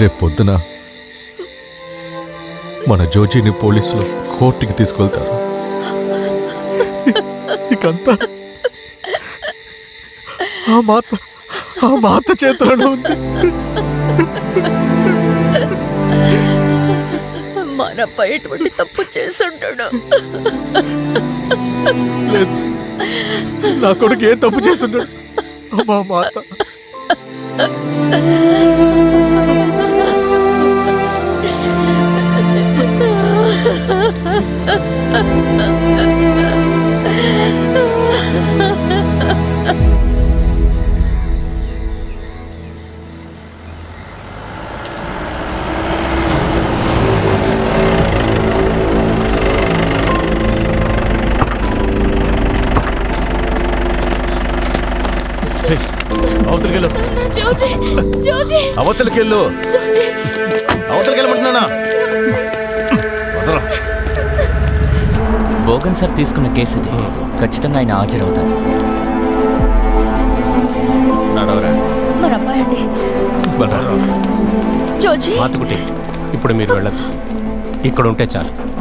రేపు పొద్దున మన జోజీని పోలీసులు కోర్టుకి తీసుకెళ్తారు. ఇకంతా ఆ మాత ఆ మాత చేతులను ఉంది. మనపై ఎటువంటి తప్పు చేసుంటాడు లేదు నా కొడుకు ఏ తప్పు చేస్తున్నాడు మా మాత. అవతలికెళ్ళు జోజీ జోజీ. అవతలికెళ్ళు. అవతలికెళ్ళమంటున్నానా? బోగన్ సార్ తీసుకున్న కేసు ఇది ఖచ్చితంగా ఆయన హాజరవుతారు. ఇప్పుడు మీరు వెళ్ళొద్దు. ఇక్కడ ఉంటే చాలు.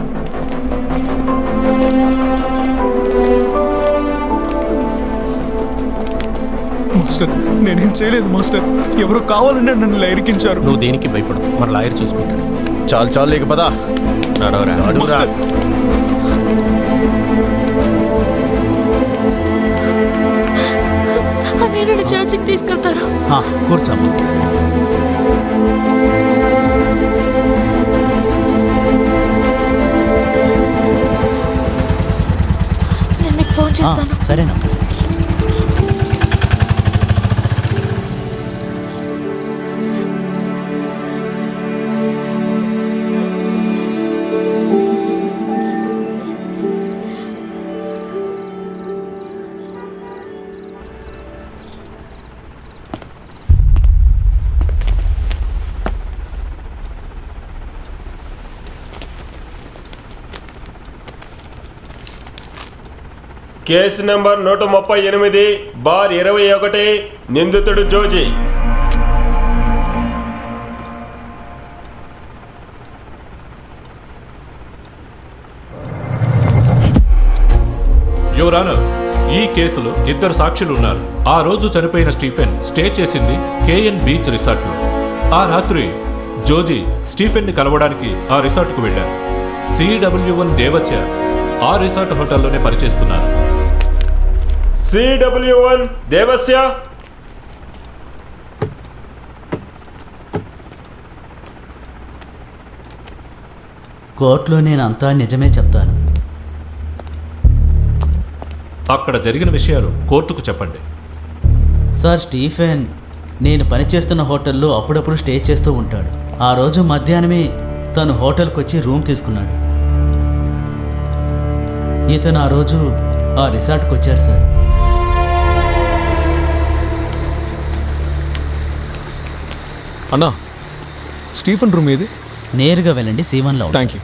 మాస్టర్. నేనేం చేయలేదు మాస్టర్. ఎవరు కావాలని నన్ను ఇలా ఇరికించారు. నువ్వు దేనికి భయపడు మరి లాయర్ చూసుకుంటాడు. చాలు చాలు లేక పదా. నడవరా అడుగురా నేను చర్చికి తీసుకెళ్తారా? కూర్చోమ్మా నేను మీకు ఫోన్ చేస్తాను. సరేనమ్మా. కేసు నెంబర్ నూట ముప్పై ఎనిమిది బార్ ఇరవై ఒకటి నిందితుడు జోజీ. యువరానర్ ఈ కేసులో ఇద్దరు సాక్షులు ఉన్నారు ఆ రోజు చనిపోయిన స్టీఫెన్ స్టే చేసింది కేఎన్ బీచ్ రిసార్ట్లో. ఆ రాత్రి జోజీ స్టీఫెన్ని కలవడానికి ఆ రిసార్ట్కు వెళ్ళారు. సిడబ్ల్యూ వన్ దేవస్య ఆ రిసార్ట్ హోటల్లోనే పనిచేస్తున్నారు. సిడబ్ల్యూ వన్ దేవస్య. కోర్టులో నేను అంతా నిజమే చెప్తాను. అక్కడ జరిగిన విషయాలు కోర్టుకు చెప్పండి. సార్ స్టీఫెన్ నేను పనిచేస్తున్న హోటల్లో అప్పుడప్పుడు స్టే చేస్తూ ఉంటాడు. ఆ రోజు మధ్యాహ్నమే తను హోటల్కి వచ్చి రూమ్ తీసుకున్నాడు. ఇతను ఆ రోజు ఆ రిసార్ట్కి వచ్చారు సార్. అన్నా స్టీఫెన్ రూమ్ ఏది? నేరుగా వెళ్ళండి సీవన్లో. థ్యాంక్ యూ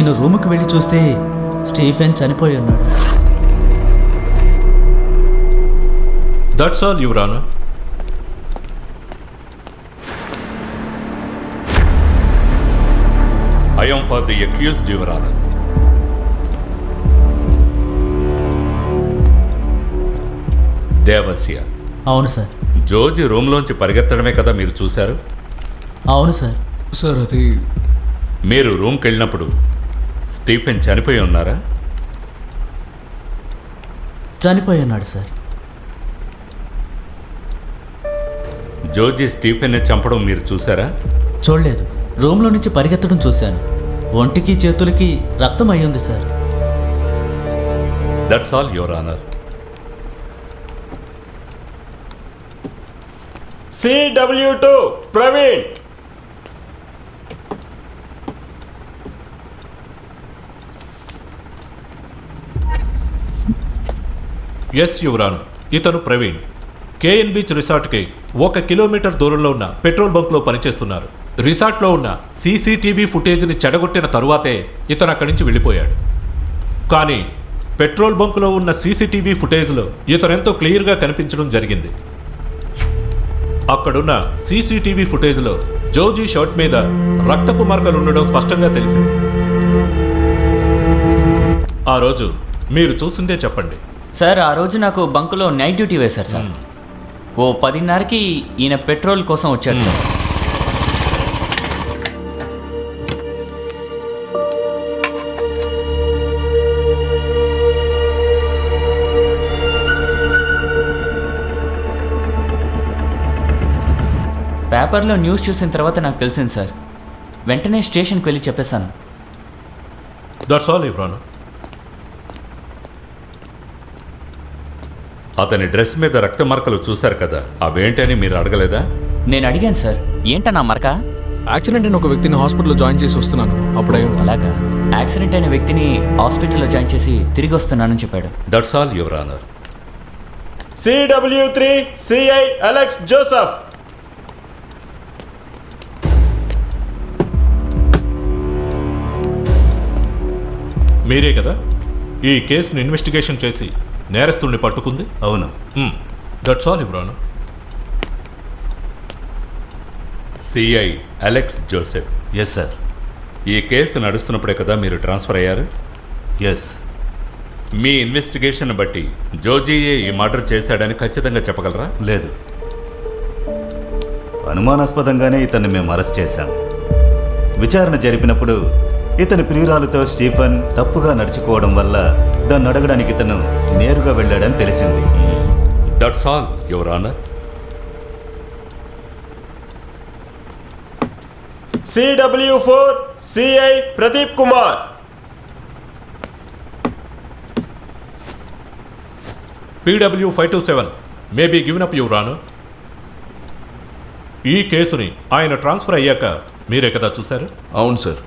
నేను రూముకి వెళ్ళి చూస్తే స్టీఫెన్ చనిపోయి ఉన్నాడు. That's all your honour I am for the accused your honour Devasya. అవును సార్. జోజి రూమ్లోంచి పరిగెత్తడమే కదా మీరు చూశారు? అవును సార్. సార్ అది మీరు రూమ్కి వెళ్ళినప్పుడు స్టీఫెన్ చనిపోయి ఉన్నారా? చనిపోయి ఉన్నాడు సార్. జోజి స్టీఫెన్ని చంపడం మీరు చూసారా? చూడలేదు. రూమ్లో నుంచి పరిగెత్తడం చూశాను. ఒంటికి చేతులకి రక్తం అయ్యింది sir. That's all your honour CW two Praveen yes your honour ఇతను ప్రవీణ్. కేఎన్ బీచ్ రిసార్ట్కి ఒక కిలోమీటర్ దూరంలో ఉన్న పెట్రోల్ బంక్లో పనిచేస్తున్నారు. రిసార్ట్లో ఉన్న సీసీటీవీ ఫుటేజ్ని చెడగొట్టిన తరువాతే ఇతను అక్కడి నుంచి వెళ్ళిపోయాడు. కానీ పెట్రోల్ బంకులో ఉన్న సీసీటీవీ ఫుటేజ్లో ఇతను ఎంతో క్లియర్గా కనిపించడం జరిగింది. అక్కడున్న సీసీటీవీ ఫుటేజ్లో జోజీ షర్ట్ మీద రక్తపు మార్కలు ఉండడం స్పష్టంగా తెలిసింది. ఆ రోజు మీరు చూసిందే చెప్పండి. సార్ ఆ రోజు నాకు బంకులో నైట్ డ్యూటీ వేశారు సార్. ఓ పదిన్నరకి ఈయన పెట్రోల్ కోసం వచ్చాడు సార్. పేపర్లో న్యూస్ చూసిన తర్వాత నాకు తెలిసింది సార్. వెంటనే స్టేషన్కి వెళ్ళి చెప్పేశాను. దట్స్ ఆల్ ఇవ్రాను అతని డ్రెస్ మీద రక్త మరకలు చూశారు కదా అవేంటని మీరు అడగలేదా? నేను అడిగాను సార్ ఏంటన్నా మరక? యాక్సిడెంట్ అయిన ఒక వ్యక్తిని హాస్పిటల్లో జాయిన్ చేసి వస్తున్నాను అప్పుడే అలాగా? యాక్సిడెంట్ అయిన వ్యక్తిని హాస్పిటల్లో జాయిన్ చేసి తిరిగి వస్తున్నానని చెప్పాడు. That's all your honour CW three CI Alex Joseph మీరే కదా ఈ కేసును ఇన్వెస్టిగేషన్ చేసి నేరస్తుల్ని పట్టుకుంది? అవును. That's all your honour CI Alex Joseph yes sir ఈ కేసు నడుస్తున్నప్పుడే కదా మీరు ట్రాన్స్ఫర్ అయ్యారు? ఎస్ మీ ఇన్వెస్టిగేషన్ బట్టి జోజీయే ఈ మర్డర్ చేశాడని ఖచ్చితంగా చెప్పగలరా? లేదు. అనుమానాస్పదంగానే ఇతన్ని మేము అరెస్ట్ చేశాం. విచారణ జరిపినప్పుడు ఇతని ప్రియురాలతో స్టీఫన్ తప్పుగా నడుచుకోవడం వల్ల దాన్ని అడగడానికి ఇతను నేరుగా వెళ్ళాడని తెలిసింది. That's all your honour CW four CI Pradeep Kumar PW five two seven may be given up రాను ఈ కేసుని ఆయన ట్రాన్స్ఫర్ అయ్యాక మీరే కదా చూశారు? అవును సార్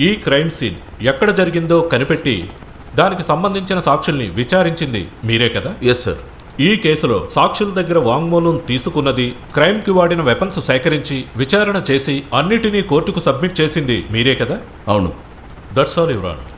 ఈ క్రైమ్ సీన్ ఎక్కడ జరిగిందో కనిపెట్టి దానికి సంబంధించిన సాక్షుల్ని విచారించింది మీరే కదా? ఎస్ సార్ ఈ కేసులో సాక్షుల దగ్గర వాంగ్మూలం తీసుకున్నది క్రైమ్కి వాడిన వెపన్స్ సేకరించి విచారణ చేసి అన్నిటినీ కోర్టుకు సబ్మిట్ చేసింది మీరే కదా? అవును. That's all యువరాను